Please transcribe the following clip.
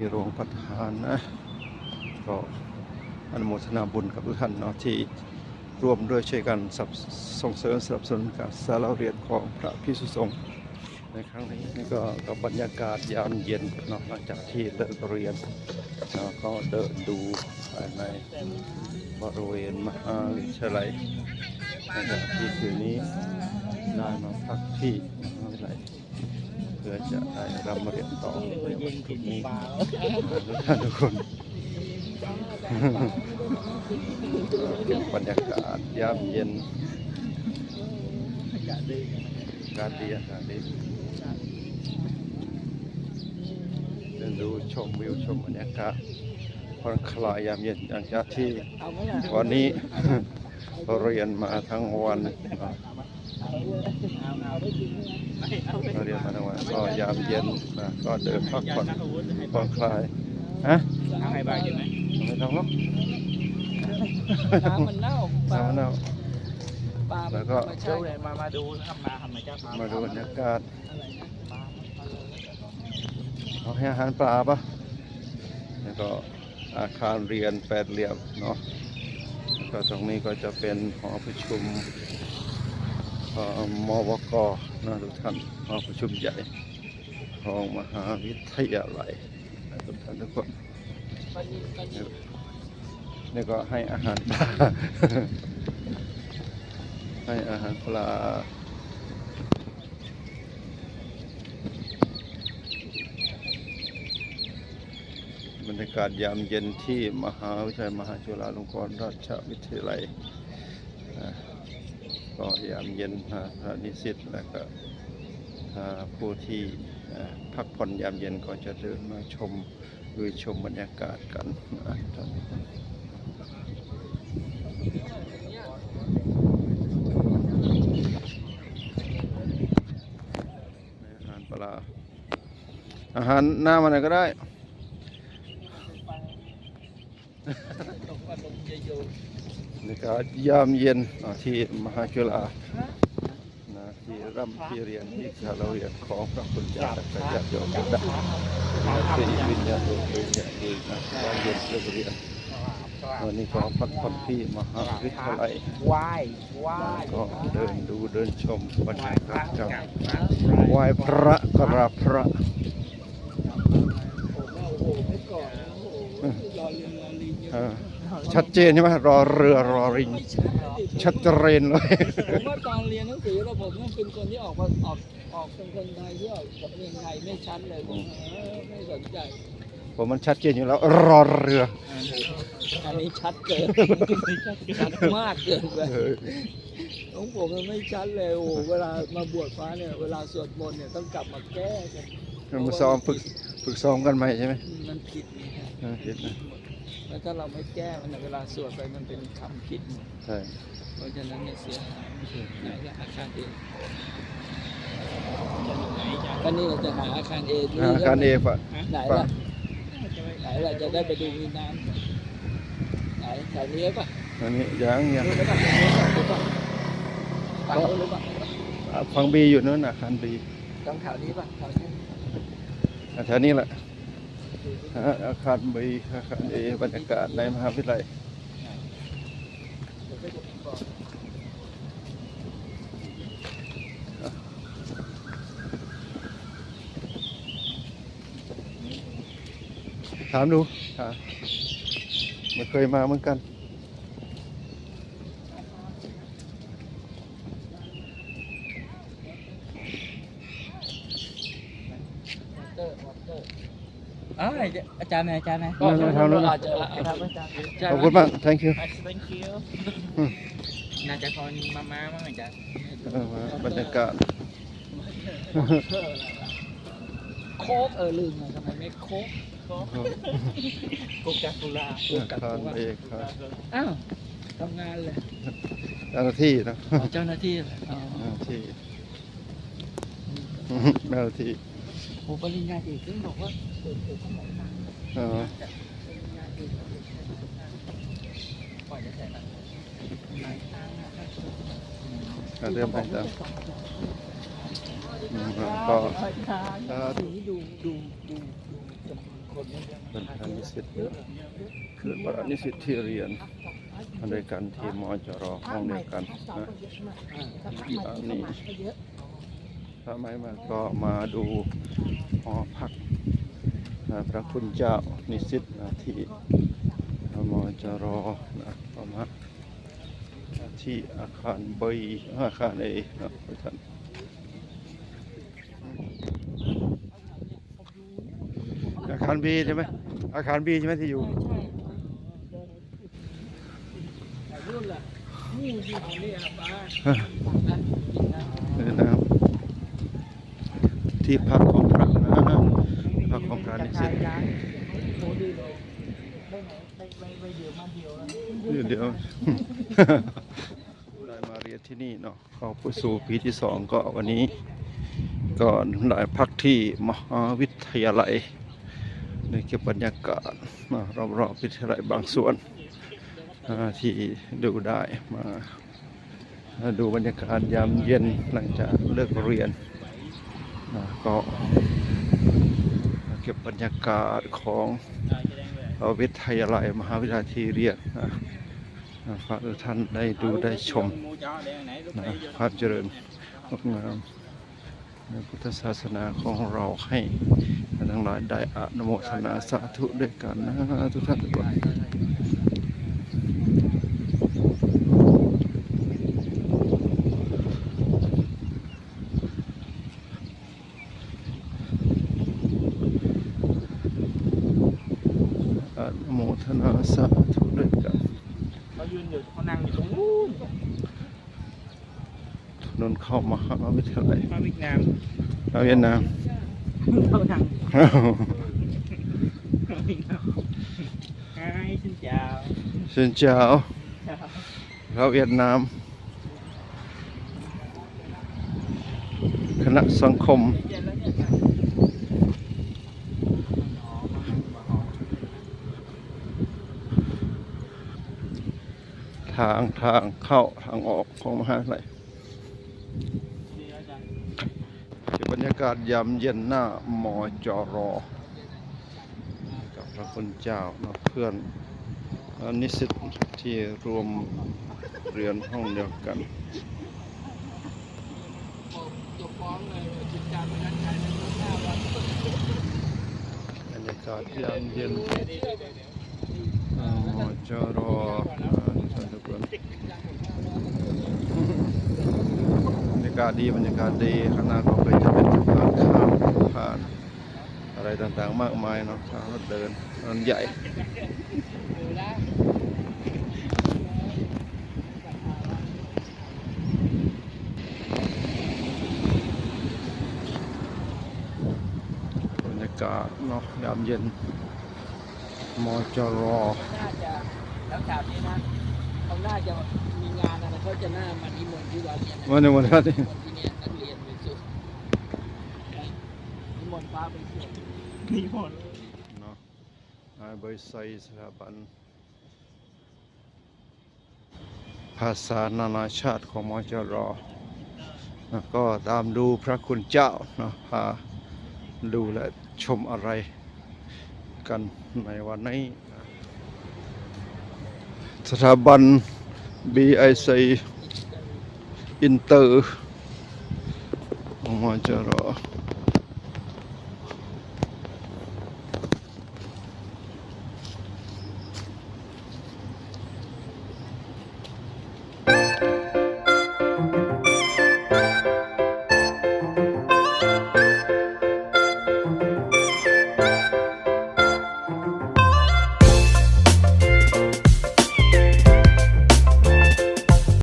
มีโรงประทานนะ ก็อนุโมทนาบุญกับทุกท่านเนาะที่ร่วมด้วยช่วยกันสับส่งเสริมสนับสนุนการสารเรียนของพระพิสุสงฆ์ในครั้งนี้นี่ก็กับบรรยากาศยามเย็นเนาะหลังจากที่เลิกเรียนเราก็เดินดูภายในบริเวณมหาวิทยาลัยหลังจากที่คืนนี้ได้มาพักที่มหาวิทยาลัย พื่อจะได้รับเรียนต่อในวันพรุ่งนี้ทุกคนบรรยากาศยามเย็นอากาศดีอากาศดีเดินดูชมวิวชมบรรยากาศผ่อนคลายยามเย็นหลังจากที่วันนี้เรียนมาทั้งวัน เนาะเราเรียนมาทั้งวันก็ยามเย็นนะก็เดินพักผ่อนผ่อนคลายฮะเอาให้บายกินไหมไม่ต้องหรอกน้ำมันเน่าปลาเน่าแล้วก็มาเจ้าเลยมามาดูนะครับมาทำไมเจ้ามามาดูบรรยากาศอะไรเลยเอาให้อาหารปลาปะแล้วก็อาคารเรียนแปดเหลี่ยมเนาะแล้วก็ตรงนี้ก็จะเป็นหอประชุม มวกนะทุกท่านหอประชุมใหญ่ของมหาวิทยาลัยนะทุกท่านทุกคนปลานิลปลานิลนี่ก็ให้อาหารปลาให้อาหารปลาบรรยากาศยามเย็นที่มหาวิทยาลัยมหาจุฬาลงกรณราชวิทยาลัย ก็ยามเย็นอ่าพระนิสิตและก็ผู้ที่พักผ่อนยามเย็นก็จะเดินมาชมดูชมบรรยากาศกันอาท่านอาหารปลาอาหารหน้ามันอะไรก็ได้ นี่ก็ยามเย็นที่มหาจุฬานะที่ร่ำที่เรียนที่เราเรียนของพระคุณเจ้าและพระญาติโยมทุกท่านที่วิญญาณโยมโดยเฉพาะดีนะยามเย็นเลิกเรียนวันนี้ก็พักผ่อนที่มหาวิทยาลัยว่ายว่ายก็เดินดูเดินชมบรรยากาศครับไหว้พระกราบพระโอ้โหไม่ก่อนโอ้โหรอเรือรอลิงอยู่เออ ชัดเจนใช่ไหมรอเรือรอริง ชัดเจนเลย ผมว่าตอนเรียนหนังสือแล้วผมต้องเป็นคนที่ออกมาออกออกเป็นคนไทยที่ออกสำเนียงไทยไม่ชัดเลยผมเออไม่สนใจผมมันชัดเจนอยู่แล้วรอเรือ อันนี้ชัดเกินชัดมากเกินไปเออของผมมันไม่ชัดเลยโอ้โหเวลามาบวชพระเนี่ยเวลาสวดมนต์เนี่ยต้องกลับมาแก้กันเรามาซ้อมฝึกฝึกซ้อมกันใหม่ใช่ไหมมันผิดไงฮะเออผิดนะ แล้วถ้าเราไม่แก้มันเนยเวลาสวดไปมันเป็นคำผิดหมดใช่เพราะฉะนั้นเนี่ยเสียหายไหนละอาคารเอก็นี่เราจะหาอาคารเอที่อาคารเอฟอะไหนล่ะไหนล่ะจะได้ไปดูมีน้ำไหนแถวนี้ป่ะอันนี้ยังยังรู้ป่ะรู้ป่ะฝั่งนู้นรู้ป่ะอะฟังบีอยู่นู้นอาคารบีตรงแถวนี้ป่ะแถวนี้อะแถวนี้แหละ อาคารบีอาคารเอบรรยากาศในมหาวิทยาลัยถามดูถามไม่เคยมาเหมือนกัน เตอร์วอเตอร์ อ๋ออาจารย์ไหนอาจารย์ไหนนั่นๆทางนู้น อาจจะครับอาจารย์ขอบคุณมาก thank you thank you อืมน่าจะพอมามาบ้างอาจารย์เออมาบรรยากาศ โคกเออลืมนะทำไมไม่โคกโกกาคูลาอาคารเอกครับ อ้าวทำงานเลยเจ้าหน้าที่นะอ๋อเจ้าหน้าที่เหรออ๋อ เจ้าหน้าที่เจ้าหน้าที่ โอ้ปริญญาเอกถึงบอกว่าเปิดเปิดสมัยมาเออปริญญาเอกปล่อยจะใส่ละก็เริ่มไปแล้วก็สีดูดูดูดูจำนวนคนเป็นพานิสิตคือพานิสิตที่เรียนด้วยกันที่มอจรห้องเดียวกันนะอันนี้ถ้าไม่มาก็มาดู อพักพระคุณเจ้านิสิตนะที่มอจรนะประมาณที่อาคารบยอาคารเอนะท่านอาคารบีใช่ไหมอาคารบีใช่ไหมที่อยู่รุ่นล่ะนี่ที่นี่อะป้านี่นะครับที่พักของพระ โคดีเลยได้ไหนไปไปไปเดี๋ยวมาเดียวแล้วเดี๋ยวเดี๋ยว ได้มาเรียนที่นี่เนาะเข้าไปสู่ปีที่สองก็วันนี้ ก็ได้พักที่มหาวิทยาลัยในเก็บบรรยากาศมารอบๆวิทยาลัยบางส่วนอ่าที่ดูได้มาดูบรรยากาศยามเย็นหลังจากเลิกเรียนนะก็เก็บบรรยากาศของวิทยาลัยมหาวิทยาลัยที่เรียนนะฝากทุกท่านได้ดูได้ชมนะภาพเจริญงดงามในพุทธศาสนาของเราให้ทั้งหลายได้อนุโมทนาสาธุด้วยกันนะทุกท่านทุกคน ทนาสาธุด้วยกันเขายืนอยู่เขานั่งอยู่ตรงนู้นถนนเข้ามหาวิทยาลัยมาวิกนามเราเวียดนามเขานั่งมาวิกนามไอ้ชินเจ้า Xin chào เราเวียดนามคณะสังคม เย็นแล้วเนี่ย ทางทางเข้าทางออกของมหาลัยบรรยากาศยามเย็นหน้ามอจอรอ กับพระคุณเจ้าเนาะเพื่อนนิสิตที่รวมเรียนห้องเดียวกันบรรยากาศยามเย็นอ่ามอจอรอ บรรยากาศดีบรรยากาศดีข้างหน้าก็ไปจะเป็นทางข้ามผ่านอะไรต่างๆมากมายเนาะทางรถเดินมันใหญ่บรรยากาศเนาะยามเย็นมอจรอแล้วแถวนี้นะ เขาน่าจะมีงานอะไรเขาจะน่ามานิมนต์ที่วัดเนี่ยนะวันในวันนี้นิมนต์ที่เนี่ยนักเรียนไปสุดนิมนต์พระไปสวดมีหมดเนาะนายบริษัทสถาบันภาษานานาชาติของมอจรอนะก็ตามดูพระคุณเจ้าเนาะพาดูและชมอะไรกันในวันนี้ ស្ថាប័ន BIC Inter មកចរោ